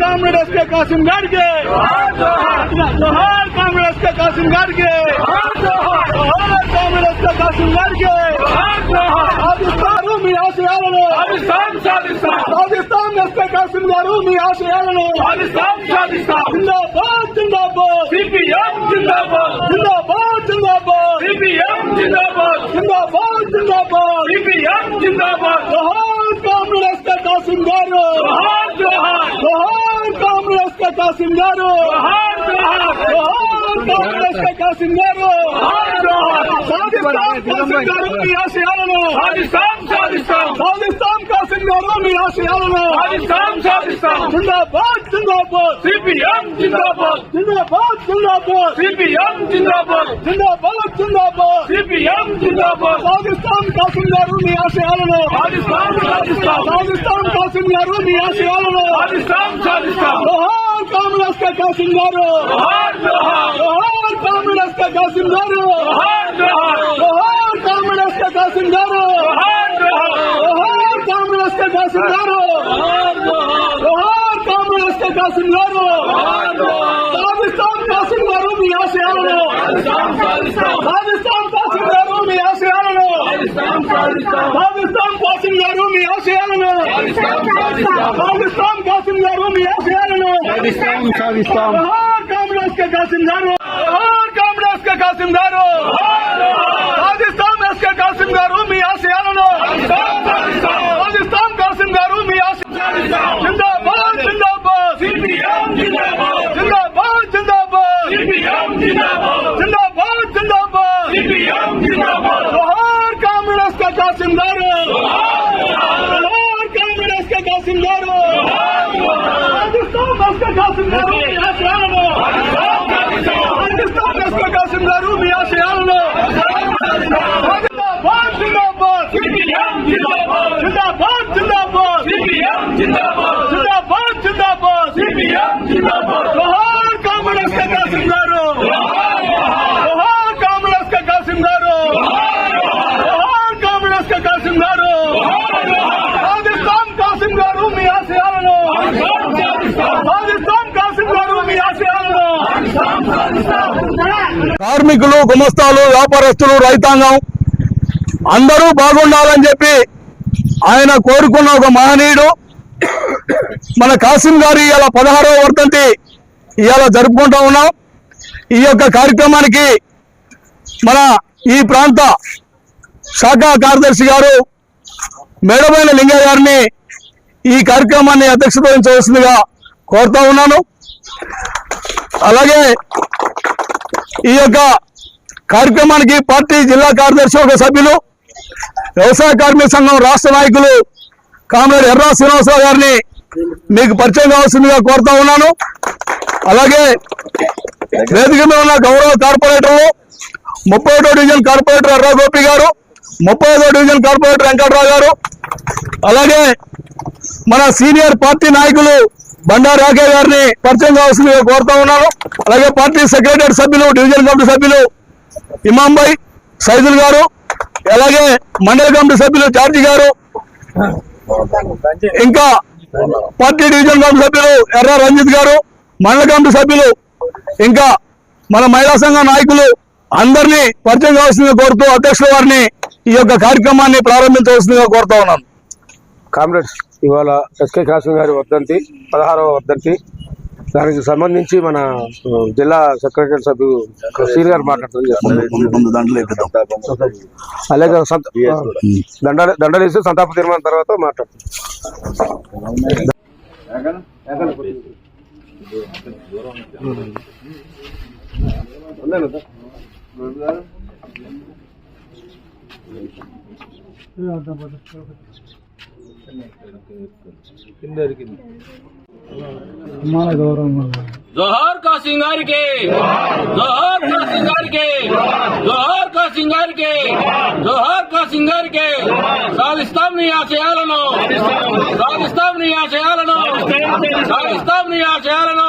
Comrade SK Kasim గారికి జోహార్ comrade SK Kasim గారికి జోహార్ comrade SK Kasim గారికి సాధిస్తారు మీ ఆశయాలను సాధిస్తాం ఎస్కే కాసిం గారు మీ ఆశయాలను జిందాబాద్ జిందాబాద్ సిపిఎం జిందాబాద్ జిందాబాద్ జిందాబాద్ సిపిఎం జిందాబాద్ జిందాబాద్ జిందాబాద్ సిపిఎం జిందాబాద్ జోహార్ కామ్రేడ్ ఎస్కే కాసిం గారు జోహార్ జోహార్ జోహార్ కామ్రేడ్ ఎస్కే కాసిం గారు జోహార్ జోహార్ జోహార్ కామ్రేడ్ ఎస్కే కాసిం గారు జోహార్ జోహార్ సాధిస్తాం కాసిం గారు మీ ఆశయాలను సాధిస్తాం సాధిస్తాం సాధిస్తాం కాసిం గారు మీ ఆశయాలను సాధిస్తాం సాధిస్తాం జిందాబాద్ జిందాబాద్ సిపిఎం జిందాబాద్ జిందాబాద్ జిందాబాద్ సిపిఎం జిందాబాద్ జిందాబాద్ జిందాబాద్ సిపిఎం జిందాబాద్ సాధిస్తాం కాసిం గారు మీ ఆశయాలను సాధిస్తాం సాధిస్తాం సాధిస్తాం కాసిం గారు మీ ఆశయాలను సాధిస్తాం సాధిస్తాం జోహార్ కాంగ్రెస్ కే కాసిం గారు జోహార్ జోహార్ జోహార్ కాంగ్రెస్ కే కాసిం గారు జోహార్ జోహార్ జోహార్ కాంగ్రెస్ కే కాసిం గారు జోహార్ జోహార్ జోహార్ కాంగ్రెస్ కే కాసిం గారు జోహార్ కాంగ్రెస్ కే కాసిం గారు సాధిస్తాం కాసిం గారు మీ ఆశయాలను సాధిస్తాం కాసిం గారు మీ ఆశయాలను సాధిస్తాం కాసిం గారు మీ ఆశయాలను సాధిస్తాం కాసిం గారు మీ ఆశయాలను జోహార్ కాంగ్రెస్ కే కాసిం గారు జోహార్ కాంగ్రెస్ కే కాసిం గారు సాధిస్తాం ఎస్కే కాసిం గారు మీ ఆశయాలను సాధిస్తాం కాసిం గారు మీ ఆశ జిందాబాద్ జిందాబాద్ సిపిఎం జిందాబాద్ జిందాబాద్ జిందాబాద్ సిపిఎం జిందాబాద్ జిందాబాద్ జిందాబాద్ సిపిఎం జిందాబాద్ జోహార్ కాంగ్రెస్ కే కాసిం గారు జోహార్ కాంగ్రెస్ కే కాసిం గారు సాధిస్తాం ఎస్కే కాసిం గారు మీ ఆశయాలను సాధిస్తాం ఎస్కే కాసిం గారు మీ ఆశయాలను జిందాబాద్ జిందాబాద్ సిపిఎం జిందాబాద్ జిందాబాద్ జిందాబాద్ సిపిఎం జిందాబాద్ జిందాబాద్ జిందాబాద్ సిపిఎం జిందాబాద్ జోహార్ కాంగ్రెస్ కే కాసిం గారు జోహార్ కాంగ్రెస్ కే కాసిం గారు జోహార్ కాంగ్రెస్ కే కాసిం గారు సాధిస్తాం కాసిం గారు మీ ఆశయాలను సాధిస్తాం కాసిం గారు మీ ఆశయాలను కార్మికులు గుమస్తాలు వ్యాపారస్తులు రైతాంగం అందరూ బాగుండాలని చెప్పి ఆయన కోరుకున్న ఒక మహనీయుడు. మన కాసిం గారి ఇవాళ పదహారవ వర్ధంతి ఇవాళ జరుపుకుంటా ఉన్నాం. ఈ యొక్క కార్యక్రమానికి మన ఈ ప్రాంత శాఖ కార్యదర్శి గారు మేడమైన లింగయ్య గారిని ఈ కార్యక్రమాన్ని అధ్యక్షత వహించవలసిందిగా కోరుతా ఉన్నాను. అలాగే ఈ యొక్క కార్యక్రమానికి పార్టీ జిల్లా కార్యదర్శి ఒక సభ్యులు వ్యవసాయ కార్మిక సంఘం రాష్ట్ర నాయకులు కామ్రేడ్ ఎర్రా శ్రీనివాసరావు గారిని మీకు పరిచయం కావాల్సిందిగా కోరుతా ఉన్నాను. అలాగే వేదిక మీద ఉన్న గౌరవ కార్పొరేటర్లు ముప్పై ఒకటో డివిజన్ కార్పొరేటర్ ఎర్రా గోపి గారు ముప్పై ఐదో డివిజన్ కార్పొరేటర్ వెంకట్రావు గారు అలాగే మన సీనియర్ పార్టీ నాయకులు బండారు రాకే గారిని పరిచయం కావాల్సిందిగా కోరుతా ఉన్నాను అలాగే పార్టీ సెక్రటరీ సభ్యులు డివిజన్ కమిటీ సభ్యులు ఇమాంబాయ్ సైదుల్ గారు అలాగే మండల కమిటీ సభ్యులు జార్జి గారు ఇంకా పార్టీ డివిజన్ కమిటీ సభ్యులు ఎర్ర రంజిత్ గారు మండల కమిటీ సభ్యులు ఇంకా మన మహిళా సంఘ నాయకులు అందరినీ పరిచయం కావాల్సిందిగా కోరుతూ అధ్యక్షుల వారిని ఈ యొక్క కార్యక్రమాన్ని ప్రారంభించవలసిందిగా కోరుతా ఉన్నాను. కామ్రేడ్స్. ఇవాళ ఎస్కే కాసిం గారి వర్ధంతి పదహారవ వర్ధంతి. దానికి సంబంధించి మన జిల్లా సెక్రటరీ సభ్యులు శ్రీని గారు మాట్లాడతారు అలాగే సంత- దండ దండలేసి సంతాప తీర్మానం తర్వాత మాట్లాడతాం. జోహార్ కాసిం గారికి జోహార్ కాసిం గారికి జోహార్ కాసిం గారికి జోహార్ కాసిం గారికి సాధిస్తాం నీ ఆశయాలను సాధిస్తాం నీ ఆశయాలను సాధిస్తాం నీ ఆశయాలను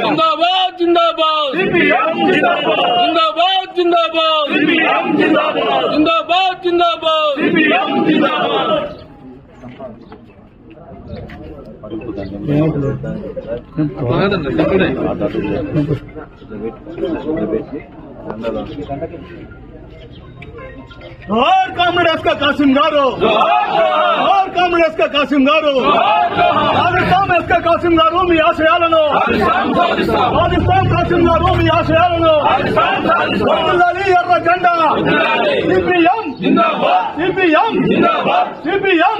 జిందాబాద్ జిందాబాద్ జిందాబాద్ జిందాబాద్ జిందాబాద్ జిందాబాద్ जोहार कांग्रेस का कासिम गारो जोहार कांग्रेस का कासिम गारो పాకిస్తాన్ ఎస్క కాసిం గారు మీ ఆశయాలను పాకిస్తాన్ కాసిం గారు మీ ఆశయాలను వర్ధిల్లాలి ఎర్ర జెండా సిపిఎం సిపిఎం సిపిఎం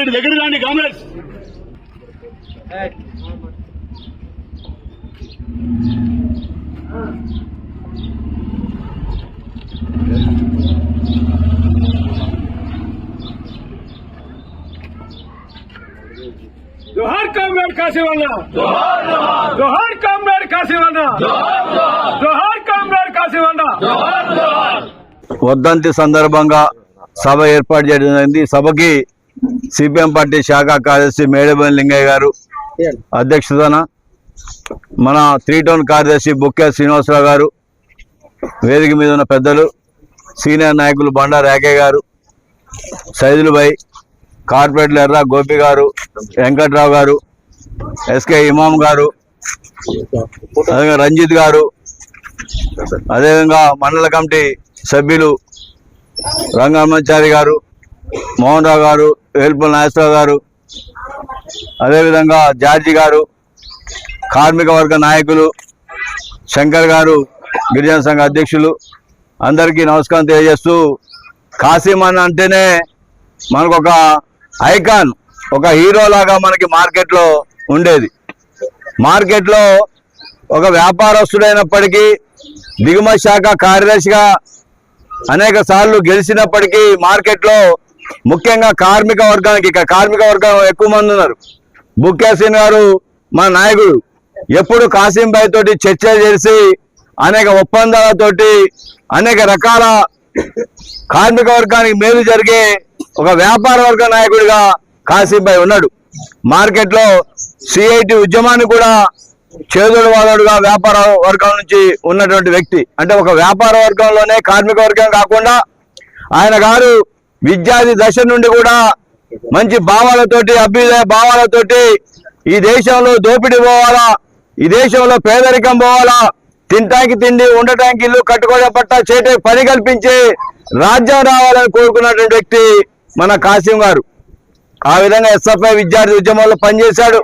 ఇటు దగ్గర రండి కామ్రేడ్స్ जोहार कामरेड काशीवाला जोहार कामरेड काशीवाला వర్ధంతి సందర్భంగా సభ ఏర్పాటు చేయడం జరిగింది. సభకి సిపిఎం పార్టీ శాఖ కార్యదర్శి మేడబోయిన లింగయ్య గారు అధ్యక్షతన మన త్రీ టౌన్ కార్యదర్శి బుక్కే శ్రీనివాసరావు గారు వేదిక మీద ఉన్న పెద్దలు సీనియర్ నాయకులు బండా రాకే గారు సైదులుబాయ్ కార్పొరేట్లు ఎర్ర గోపి గారు వెంకట్రావు గారు ఎస్కే ఇమాం గారు అదేవిధంగా రంజిత్ గారు అదేవిధంగా మండల కమిటీ సభ్యులు రంగమ్మాచారి గారు మోహన్ రావు గారు వేల్పుల నాగేశ్వరరావు గారు అదేవిధంగా జార్జి గారు కార్మిక వర్గ నాయకులు శంకర్ గారు గిరిజన సంఘ అధ్యక్షులు అందరికీ నమస్కారం తెలియజేస్తూ కాసిమన్ అంటేనే మనకు ఒక ఐకాన్ ఒక హీరో లాగా మనకి మార్కెట్లో ఉండేది. మార్కెట్లో ఒక వ్యాపారస్తుడైనప్పటికీ దిగుమతి శాఖ కార్యదర్శిగా అనేక సార్లు గెలిచినప్పటికీ మార్కెట్లో ముఖ్యంగా కార్మిక వర్గానికి ఇక కార్మిక వర్గం ఎక్కువ మంది ఉన్నారు. బుక్యాసీన్ గారు మా నాయకుడు. ఎప్పుడు కాసిం భాయ్ తోటి చర్చలు చేసి అనేక ఒప్పందాలతోటి అనేక రకాల కార్మిక వర్గానికి మేలు జరిగే ఒక వ్యాపార వర్గ నాయకుడిగా కాసిం భాయ్ ఉన్నాడు. మార్కెట్లో సిఐటి ఉద్యమాన్ని కూడా చేదుడు వాదుడుగా వ్యాపార వర్గం నుంచి ఉన్నటువంటి వ్యక్తి. అంటే ఒక వ్యాపార వర్గంలోనే కార్మిక వర్గం కాకుండా ఆయన గారు విద్యార్థి దశ నుండి కూడా మంచి భావాలతోటి అభ్యుదయ భావాలతోటి ఈ దేశంలో దోపిడీ పోవాలా ఈ దేశంలో పేదరికం పోవాలా తినటానికి తిండి ఉండటానికి ఇల్లు కట్టుకోవడం పట్ల చేటే పని కల్పించి రాజ్యం రావాలని కోరుకున్నటువంటి వ్యక్తి మన కాసిం గారు. ఆ విధంగా ఎస్ఎఫ్ఐ విద్యార్థి ఉద్యమంలో పనిచేశాడు.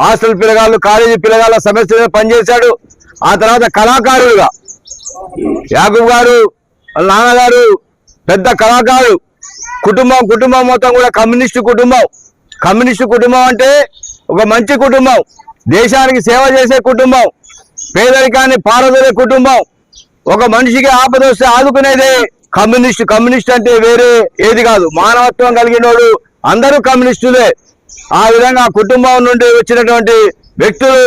హాస్టల్ పిల్లగాళ్ళు కాలేజీ పిల్లగాళ్ళ సమస్య మీద పనిచేశాడు. ఆ తర్వాత కళాకారుడుగా యాకూబ్ గారు నాన్నగారు పెద్ద కళాకారుడు కుటుంబం కుటుంబం మొత్తం కూడా కమ్యూనిస్టు కుటుంబం. కమ్యూనిస్టు కుటుంబం అంటే ఒక మంచి కుటుంబం. దేశానికి సేవ చేసే కుటుంబం. పేదరికాన్ని పారదోలే కుటుంబం. ఒక మనిషికి ఆపద వస్తే ఆదుకునేదే కమ్యూనిస్ట్. కమ్యూనిస్ట్ అంటే వేరే ఏది కాదు. మానవత్వం కలిగినోడు అందరూ కమ్యూనిస్టులే. ఆ విధంగా కుటుంబం నుండి వచ్చినటువంటి వ్యక్తులు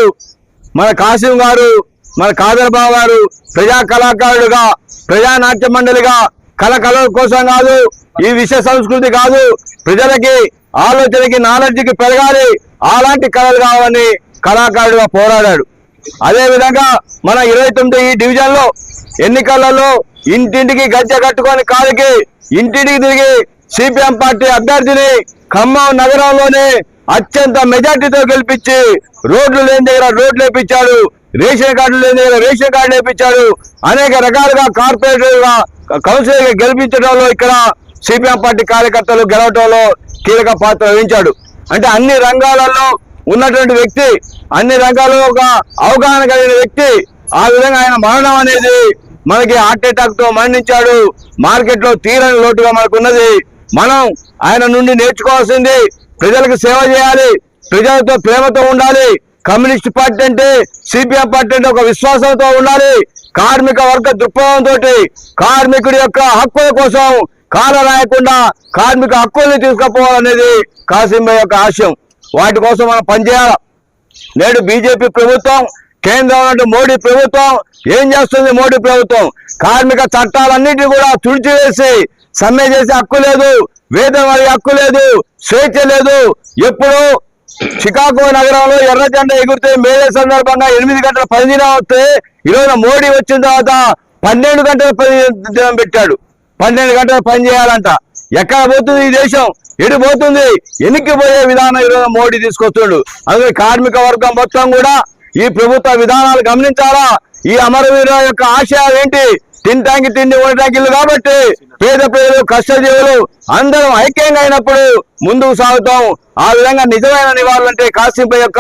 మన కాసిం గారు మన కాదర్బాబు గారు ప్రజా కళాకారుడుగా ప్రజా నాట్య మండలిగా కళ కళల కోసం కాదు ఈ విషయ సంస్కృతి కాదు ప్రజలకి ఆలోచనకి నాలెడ్జ్కి పెరగాలి అలాంటి కళలు కావాలని కళాకారుడుగా పోరాడాడు. అదే విధంగా మన ఇరవై తొమ్మిది ఈ డివిజన్లో ఎన్నికలలో ఇంటింటికి గజ్జె కట్టుకొని కాలికి ఇంటింటికి తిరిగి సిపిఎం పార్టీ అభ్యర్థిని ఖమ్మం నగరంలోనే అత్యంత మెజార్టీతో గెలిపించి రోడ్లు లేని దగ్గర రోడ్లు వేపించాడు రేషన్ కార్డులు లేని దగ్గర రేషన్ కార్డు వేపించాడు అనేక రకాలుగా కార్పొరేటర్గా కౌన్సిలర్గా గెలిపించడంలో ఇక్కడ సిపిఎం పార్టీ కార్యకర్తలు గెలవటంలో కీలక పాత్ర వహించాడు. అంటే అన్ని రంగాలలో ఉన్నటువంటి వ్యక్తి అన్ని రంగాల్లో ఒక అవగాహన కలిగిన వ్యక్తి ఆ విధంగా ఆయన మరణం అనేది మనకి హార్ట్ అటాక్తో మరణించాడు మార్కెట్లో తీరని లోటుగా మనకు ఉన్నది మనం ఆయన నుండి నేర్చుకోవాల్సింది ప్రజలకు సేవ చేయాలి ప్రజలతో ప్రేమతో ఉండాలి. కమ్యూనిస్ట్ పార్టీ అంటే సిపిఎం పార్టీ అంటే ఒక విశ్వాసంతో ఉండాలి. కార్మిక వర్గ దృక్పథంతో కార్మికుడి యొక్క హక్కుల కోసం కాల రాయకుండా కార్మిక హక్కుల్ని తీసుకుపోవాలనేది కాసింబాయ్ యొక్క ఆశయం. వాటి కోసం మనం పనిచేయాలి. నేడు బీజేపీ ప్రభుత్వం కేంద్రంలో మోడీ ప్రభుత్వం ఏం చేస్తుంది మోడీ ప్రభుత్వం? కార్మిక చట్టాలన్నిటిని కూడా తుడిచివేసి సమ్మె చేసే హక్కు లేదు వేతన వారి హక్కు లేదు స్వేచ్ఛ లేదు. ఎప్పుడు చికాగో నగరంలో ఎర్ర జెండా ఎగురితే మేడే సందర్భంగా ఎనిమిది గంటల పని దినం వస్తే ఈరోజు మోడీ వచ్చిన తర్వాత పన్నెండు గంటల పది దినం పెట్టాడు. పన్నెండు గంటలు పని చేయాలంట. ఎక్కడ పోతుంది ఈ దేశం? ఎటు పోతుంది? ఎన్నిక పోయే విధానం ఈరోజు మోడీ తీసుకొస్తుండు. అందుకే కార్మిక వర్గం మొత్తం కూడా ఈ ప్రభుత్వ విధానాలు గమనించాలా? ఈ అమరవీరుల యొక్క ఆశయాలు ఏంటి? తినటానికి తిండి ఉండటానికి ఇల్లు కాబట్టి పేద ప్రజలు కష్టజీవులు అందరం ఐక్యంగా అయినప్పుడు ముందుకు సాగుతాం. ఆ విధంగా నిజమైన నివాళులంటే కాసింప యొక్క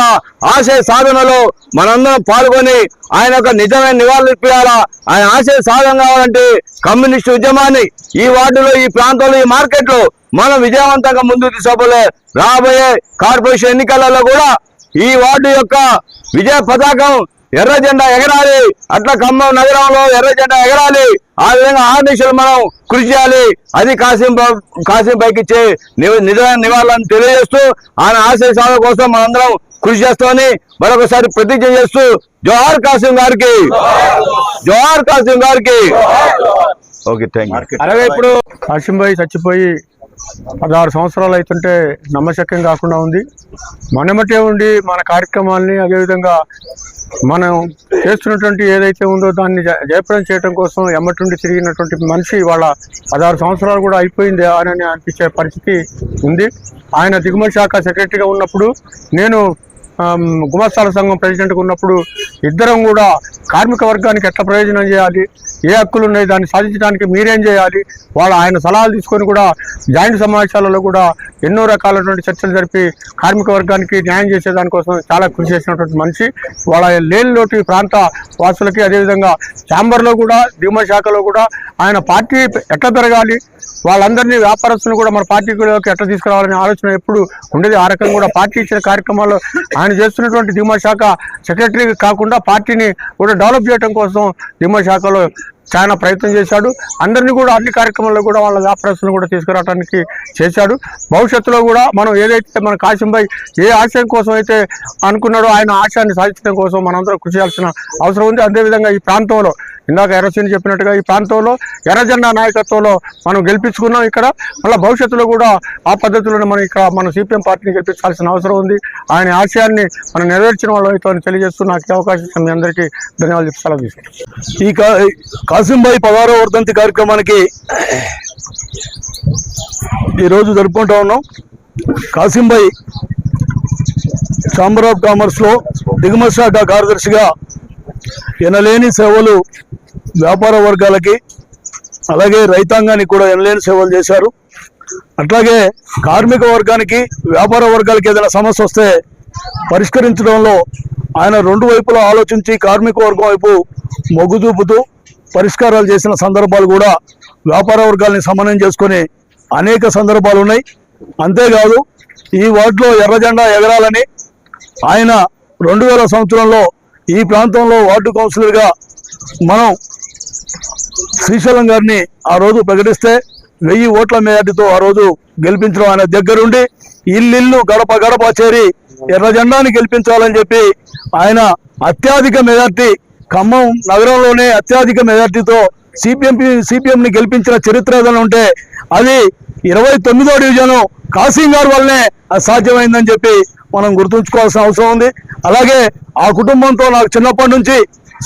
ఆశయ సాధనలో మనందరం పాల్గొని ఆయన యొక్క నిజమైన నివాళులు ఇప్పించాలా ఆయన ఆశయ సాధన కావాలంటే కమ్యూనిస్ట్ ఉద్యమాన్ని ఈ వార్డులో ఈ ప్రాంతంలో ఈ మార్కెట్లో మనం విజయవంతంగా ముందుకు తీసుకోలే రాబోయే కార్పొరేషన్ ఎన్నికలలో కూడా ఈ వార్డు యొక్క విజయ పతాకం ఎర్ర జెండా ఎగరాలి. అట్లా ఖమ్మం నగరంలో ఎర్ర జెండా ఎగరాలి. ఆ విధంగా ఆ దిశలు మనం కృషి చేయాలి. అది కాసిం కాసిం పైకి ఇచ్చే నివాళులను తెలియజేస్తూ ఆయన ఆశయ సాధన కోసం మనందరం కృషి చేస్తామని మరొకసారి ప్రతిజ్ఞ చేస్తూ జోహార్ కాసిం గారికి. జోహార్ కాసిం గారికి. ఓకే థ్యాంక్ యూ అలాగే ఇప్పుడు కాశీంబాయి చచ్చిపోయి పదహారు సంవత్సరాలు అవుతుంటే నమ్మశక్యం కాకుండా ఉంది. మనమటే ఉండి మన కార్యక్రమాల్ని అదేవిధంగా మనం చేస్తున్నటువంటి ఏదైతే ఉందో దాన్ని జ- జయప్రదం చేయడం కోసం ఎమ్మటుండి తిరిగినటువంటి మనిషి వాళ్ళ పదహారు సంవత్సరాలు కూడా అయిపోయింది అని అనిపించే పరిస్థితి ఉంది. ఆయన దిగుమతి శాఖ సెక్రటరీగా ఉన్నప్పుడు నేను గుమస్తాల సంఘం ప్రెసిడెంట్గా ఉన్నప్పుడు ఇద్దరం కూడా కార్మిక వర్గానికి ఎట్లా ప్రయోజనం చేయాలి? ఏ హక్కులు ఉన్నాయి దాన్ని సాధించడానికి మీరేం చేయాలి? వాళ్ళ ఆయన సలహాలు తీసుకొని కూడా జాయింట్ సమావేశాలలో కూడా ఎన్నో రకాలైనటువంటి చర్చలు జరిపి కార్మిక వర్గానికి న్యాయం చేసేదానికోసం చాలా కృషి చేసినటువంటి మనిషి. వాళ్ళ లేనిలోటి ప్రాంత వాసులకి అదేవిధంగా ఛాంబర్లో కూడా దిగుమతి శాఖలో కూడా ఆయన పార్టీ ఎట్లా పెరగాలి? వాళ్ళందరినీ వ్యాపారస్తులను కూడా మన పార్టీలోకి ఎట్లా తీసుకురావాలనే ఆలోచన ఎప్పుడు ఉండేది? ఆ రకంగా కూడా పార్టీ ఇచ్చిన కార్యక్రమాల్లో ఆయన చేస్తున్నటువంటి దిగుమతి శాఖ సెక్రటరీ కాకుండా పార్టీని కూడా డెవలప్ చేయడం కోసం దిగుమతి శాఖలో చాలా ప్రయత్నం చేశాడు. అందరినీ కూడా అన్ని కార్యక్రమాల్లో కూడా వాళ్ళ వ్యాపారస్తులను కూడా తీసుకురావడానికి చేశాడు. భవిష్యత్తులో కూడా మనం ఏదైతే మన కాశంబాయి ఏ ఆశయం కోసం అయితే అనుకున్నాడో ఆయన ఆశయాన్ని సాధించడం కోసం మనందరం కృషి చేయాల్సిన అవసరం ఉంది. అదేవిధంగా ఈ ప్రాంతంలో ఇందాక ఎర్రసీని చెప్పినట్టుగా ఈ ప్రాంతంలో ఎర్రజెండా నాయకత్వంలో మనం గెలిపించుకున్నాం ఇక్కడ. మళ్ళీ భవిష్యత్తులో కూడా ఆ పద్ధతిలోనే మనం ఇక్కడ మన సిపిఎం పార్టీని గెలిపించాల్సిన అవసరం ఉంది. ఆయన ఆశయాన్ని మనం నెరవేర్చిన వాళ్ళు అయితే అని తెలియజేస్తూ నాకు అవకాశం మీ అందరికీ ధన్యవాదాలు చెప్పి సెలవు ఈ కా- కాసింబాయి పదహారో వర్ధంతి కార్యక్రమానికి ఈరోజు జరుపుకుంటా ఉన్నాం. కాసింబాయి ఛాంబర్ ఆఫ్ కామర్స్లో దిగుమతి శాఖ కార్యదర్శిగా ఎనలేని సేవలు వ్యాపార వర్గాలకి అలాగే రైతాంగానికి కూడా ఎనలేని సేవలు చేశారు. అట్లాగే కార్మిక వర్గానికి వ్యాపార వర్గాలకి ఏదైనా సమస్య వస్తే పరిష్కరించడంలో ఆయన రెండు వైపులా ఆలోచించి కార్మిక వర్గం వైపు మొగ్గు చూపుతూ పరిష్కారాలు చేసిన సందర్భాలు కూడా వ్యాపార వర్గాల్ని సమన్వయం చేసుకొని అనేక సందర్భాలు ఉన్నాయి. అంతేకాదు ఈ వార్డులో ఎర్రజెండా ఎగరాలని ఆయన రెండు సంవత్సరంలో ఈ ప్రాంతంలో వార్డు కౌన్సిలర్గా మనం శ్రీశైలం గారిని ఆ రోజు ప్రకటిస్తే వెయ్యి ఓట్ల మేరటితో ఆ రోజు గెలిపించడం ఆయన దగ్గరుండి ఇల్లు గడప గడప చేరి ఎర్ర జెండాని గెలిపించాలని చెప్పి ఆయన అత్యధిక మెజార్టీ ఖమ్మం నగరంలోనే అత్యధిక మెజార్టీతో సిపిఎం సిపిఎంని గెలిపించిన చరిత్ర ఏదైనా ఉంటే అది ఇరవై తొమ్మిదో డివిజన్ కాసింగ్ గారి వల్లనే అది సాధ్యమైందని చెప్పి మనం గుర్తుంచుకోవాల్సిన అవసరం ఉంది. అలాగే ఆ కుటుంబంతో నాకు చిన్నప్పటి నుంచి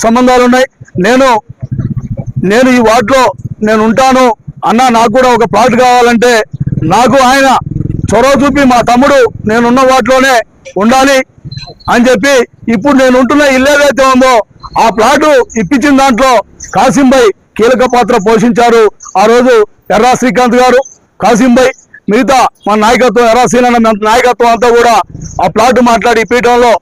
సంబంధాలు ఉన్నాయి. నేను నేను ఈ వార్డులో నేను ఉంటాను అన్న నాకు కూడా ఒక ప్లాట్ కావాలంటే నాకు ఆయన చొరవ చూపి మా తమ్ముడు నేనున్న వాటిలోనే ఉండాలి అని చెప్పి ఇప్పుడు నేను ఉంటున్న ఇల్లు ఏదైతే ఉందో ఆ ప్లాటు ఇప్పించిన దాంట్లో కాసింబాయ్ కీలక పాత్ర పోషించారు ఆ రోజు ఎర్రా శ్రీకాంత్ గారు. కాసింబాయ్ మిగతా మన నాయకత్వం ఎరా శ్రీనన్న నాయకత్వం అంతా కూడా ఆ ప్లాట్ మాట్లాడి పీఠంలో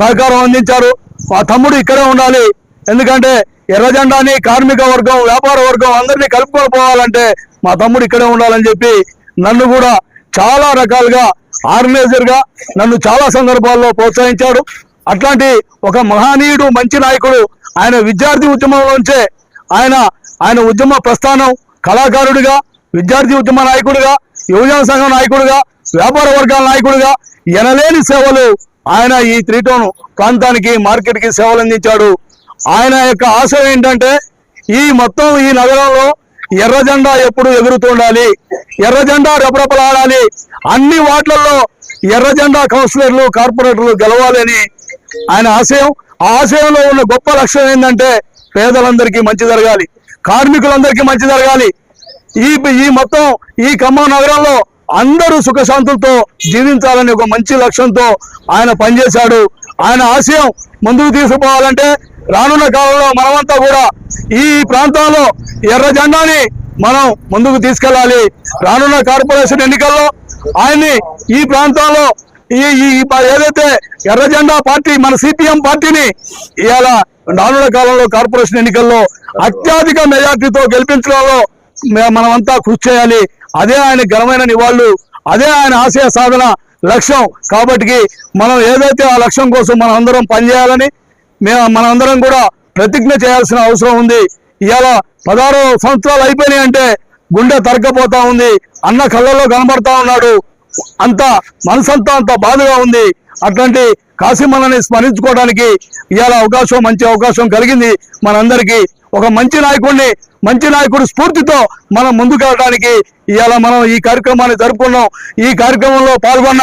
సహకారం అందించారు. మా తమ్ముడు ఇక్కడే ఉండాలి. ఎందుకంటే ఎర్రజెండాని కార్మిక వర్గం వ్యాపార వర్గం అందరినీ కలుపుకొని పోవాలంటే మా తమ్ముడు ఇక్కడే ఉండాలని చెప్పి నన్ను కూడా చాలా రకాలుగా ఆర్గనైజర్గా నన్ను చాలా సందర్భాల్లో ప్రోత్సహించాడు. అట్లాంటి ఒక మహనీయుడు మంచి నాయకుడు ఆయన విద్యార్థి ఉద్యమంలోంచే ఆయన ఆయన ఉద్యమ ప్రస్థానం కళాకారుడిగా విద్యార్థి ఉద్యమ నాయకుడిగా యువజన సంఘం నాయకుడిగా వ్యాపార వర్గాల నాయకుడిగా ఎనలేని సేవలు ఆయన ఈ త్రిటోన్ ప్రాంతానికి మార్కెట్కి సేవలు అందించాడు. ఆయన యొక్క ఆశయం ఏంటంటే ఈ మొత్తం ఈ నగరంలో ఎర్ర జెండా ఎప్పుడు ఎగురుతుండాలి ఎర్ర జెండా రెపరెపలాడాలి. అన్ని వార్డులలో ఎర్ర జెండా కౌన్సిలర్లు కార్పొరేటర్లు గెలవాలని ఆయన ఆశయం. ఆ ఆశయంలో ఉన్న గొప్ప లక్ష్యం ఏంటంటే పేదలందరికీ మంచి జరగాలి. కార్మికులందరికీ మంచి జరగాలి. ఈ ఈ మొత్తం ఈ ఖమ్మం నగరంలో అందరూ సుఖశాంతులతో జీవించాలని ఒక మంచి లక్ష్యంతో ఆయన పనిచేశాడు. ఆయన ఆశయం ముందుకు తీసుకుపోవాలంటే రానున్న కాలంలో మనమంతా కూడా ఈ ప్రాంతంలో ఎర్ర జెండాని మనం ముందుకు తీసుకెళ్ళాలి. రానున్న కార్పొరేషన్ ఎన్నికల్లో ఆయన్ని ఈ ప్రాంతంలో ఈ ఈ ఏదైతే ఎర్ర జెండా పార్టీ మన సిపిఎం పార్టీని ఇవాళ రానున్న కాలంలో కార్పొరేషన్ ఎన్నికల్లో అత్యధిక మెజార్టీతో గెలిపించడంలో మనమంతా కృషి చేయాలి. అదే ఆయన ఘనమైన నివాళులు అదే ఆయన ఆశయ సాధన లక్ష్యం. కాబట్టి మనం ఏదైతే ఆ లక్ష్యం కోసం మనం అందరం పనిచేయాలని మేము మనందరం కూడా ప్రతిజ్ఞ చేయాల్సిన అవసరం ఉంది. ఇవాళ పదహారు సంవత్సరాలు అయిపోయినాయి అంటే గుండె తరగపోతా ఉంది. అన్న కళ్ళల్లో కనబడతా ఉన్నాడు. అంత మనసంతా అంత బాధగా ఉంది. అట్లాంటి కాశీమన్నని స్మరించుకోవడానికి ఇవాళ అవకాశం మంచి అవకాశం కలిగింది మనందరికీ. ఒక మంచి నాయకుడిని మంచి నాయకుడి స్ఫూర్తితో మనం ముందుకు వెళ్ళడానికి ఇవాళ మనం ఈ కార్యక్రమాన్ని జరుపుకున్నాం. ఈ కార్యక్రమంలో పాల్గొన్న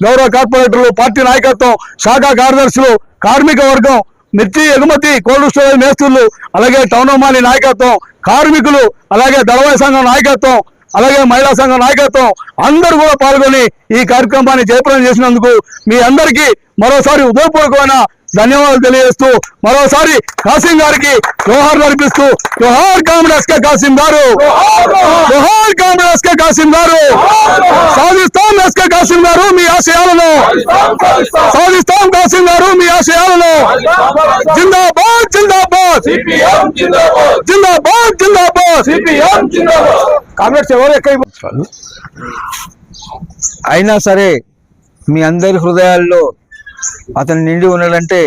గౌరవ కార్పొరేటర్లు పార్టీ నాయకత్వం శాఖ కార్యదర్శులు కార్మిక వర్గం మిర్చి ఎగుమతి కోల్డ్ స్టోరేజ్ మేస్తులు అలాగే టౌనమాలి నాయకత్వం కార్మికులు అలాగే దళవాయి సంఘం నాయకత్వం అలాగే మహిళా సంఘం నాయకత్వం అందరూ కూడా పాల్గొని ఈ కార్యక్రమాన్ని జయప్రదం చేసినందుకు మీ అందరికీ మరోసారి ఉదయపూర్వకమైన ధన్యవాదాలు తెలియజేస్తూ మరోసారి కాసిం గారికి జోహార్లు అర్పిస్తూ జోహార్ కాంగ్రెస్ కే కాసిం గారు. జోహార్ కాంగ్రెస్ కే కాసిం గారు. సాధిస్తాం ఎస్కే కాసిం గారు మీ ఆశయాలను. సాధిస్తాం కాసిం గారు మీ ఆశయాలను. జిందాబాద్ జిందాబాద్. జిందాబాద్ జిందాబాద్. కాంగ్రెస్ ఎవరు ఎక్కడ? అయినా సరే మీ అందరి హృదయాల్లో అతను నిండి ఉన్నాడంటే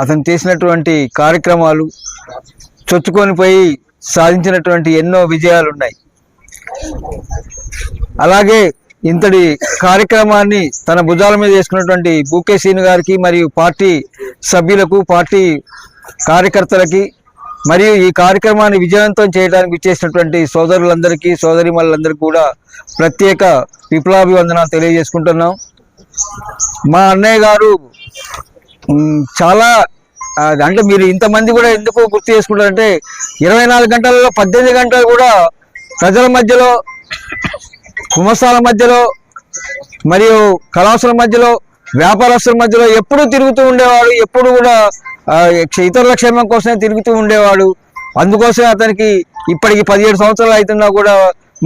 అతను చేసినటువంటి కార్యక్రమాలు చొచ్చుకొని పోయి సాధించినటువంటి ఎన్నో విజయాలు ఉన్నాయి అలాగే ఇంతటి కార్యక్రమాన్ని తన భుజాల మీద వేసుకున్నటువంటి బూకే సీను గారికి మరియు పార్టీ సభ్యులకు పార్టీ కార్యకర్తలకి మరియు ఈ కార్యక్రమాన్ని విజయవంతం చేయడానికి ఇచ్చేసినటువంటి సోదరులందరికీ సోదరిమణులందరికీ కూడా ప్రత్యేక విప్లవాభివందనాలు తెలియజేసుకుంటున్నాం. మా అన్నయ్య గారు చాలా అంటే మీరు ఇంతమంది కూడా ఎందుకు గుర్తు చేసుకుంటారంటే ఇరవై నాలుగు గంటలలో పద్దెనిమిది గంటలు కూడా ప్రజల మధ్యలో కుమస్తాల మధ్యలో మరియు కళాశాల మధ్యలో వ్యాపారస్తుల మధ్యలో ఎప్పుడూ తిరుగుతూ ఉండేవాడు ఎప్పుడు కూడా ఇతరుల క్షేమం కోసమే తిరుగుతూ ఉండేవాడు. అందుకోసమే అతనికి ఇప్పటికి పదిహేడు సంవత్సరాలు అవుతున్నా కూడా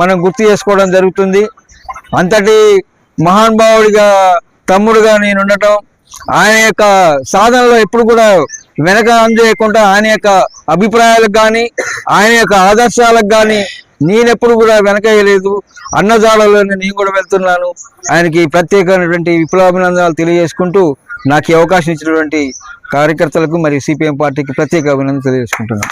మనం గుర్తు చేసుకోవడం జరుగుతుంది. అంతటి మహానుభావుడిగా తమ్ముడుగా నేను ఉండటం ఆయన యొక్క సాధనలో ఎప్పుడు కూడా వెనక అందజేయకుండా ఆయన యొక్క అభిప్రాయాలకు కానీ ఆయన యొక్క ఆదర్శాలకు కానీ నేనెప్పుడు కూడా వెనక వేయలేదు అన్నజాడలోనే నేను కూడా వెళ్తున్నాను. ఆయనకి ప్రత్యేకమైనటువంటి విప్లవాభినందనాలు తెలియజేసుకుంటూ నాకు అవకాశం ఇచ్చినటువంటి కార్యకర్తలకు మరియు సిపిఎం పార్టీకి ప్రత్యేక అభినందనలు తెలియజేసుకుంటున్నాను.